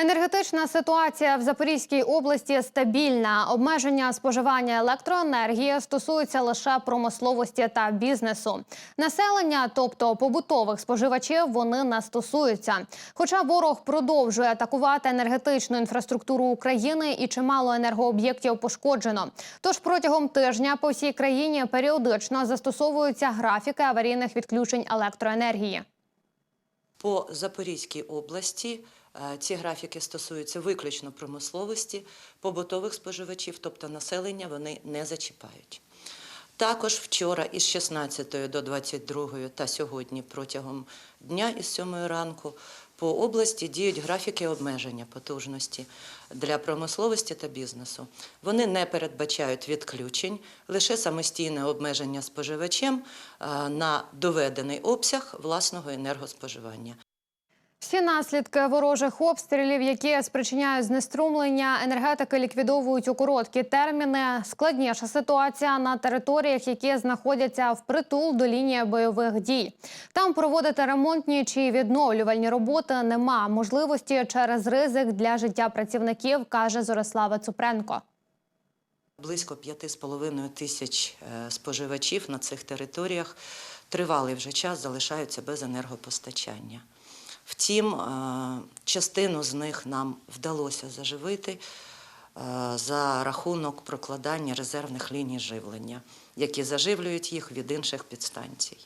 Енергетична ситуація в Запорізькій області стабільна. Обмеження споживання електроенергії стосуються лише промисловості та бізнесу. Населення, тобто побутових споживачів, вони не стосуються. Хоча ворог продовжує атакувати енергетичну інфраструктуру України і чимало енергооб'єктів пошкоджено. Тож протягом тижня по всій країні періодично застосовуються графіки аварійних відключень електроенергії. По Запорізькій області ці графіки стосуються виключно промисловості, побутових споживачів, тобто населення вони не зачіпають. Також вчора із 16 до 22 та сьогодні протягом дня із 7 ранку по області діють графіки обмеження потужності для промисловості та бізнесу. Вони не передбачають відключень, лише самостійне обмеження споживачем е, на доведений обсяг власного енергоспоживання. Всі наслідки ворожих обстрілів, які спричиняють знеструмлення, енергетики ліквідовують у короткі терміни. Складніша ситуація на територіях, які знаходяться впритул до лінії бойових дій. Там проводити ремонтні чи відновлювальні роботи нема можливості через ризик для життя працівників, каже Зорислава Цупренко. Близько 5,5 тисяч е, споживачів на цих територіях тривалий вже час залишаються без енергопостачання. Втім, е, частину з них нам вдалося заживити е, за рахунок прокладання резервних ліній живлення, які заживлюють їх від інших підстанцій.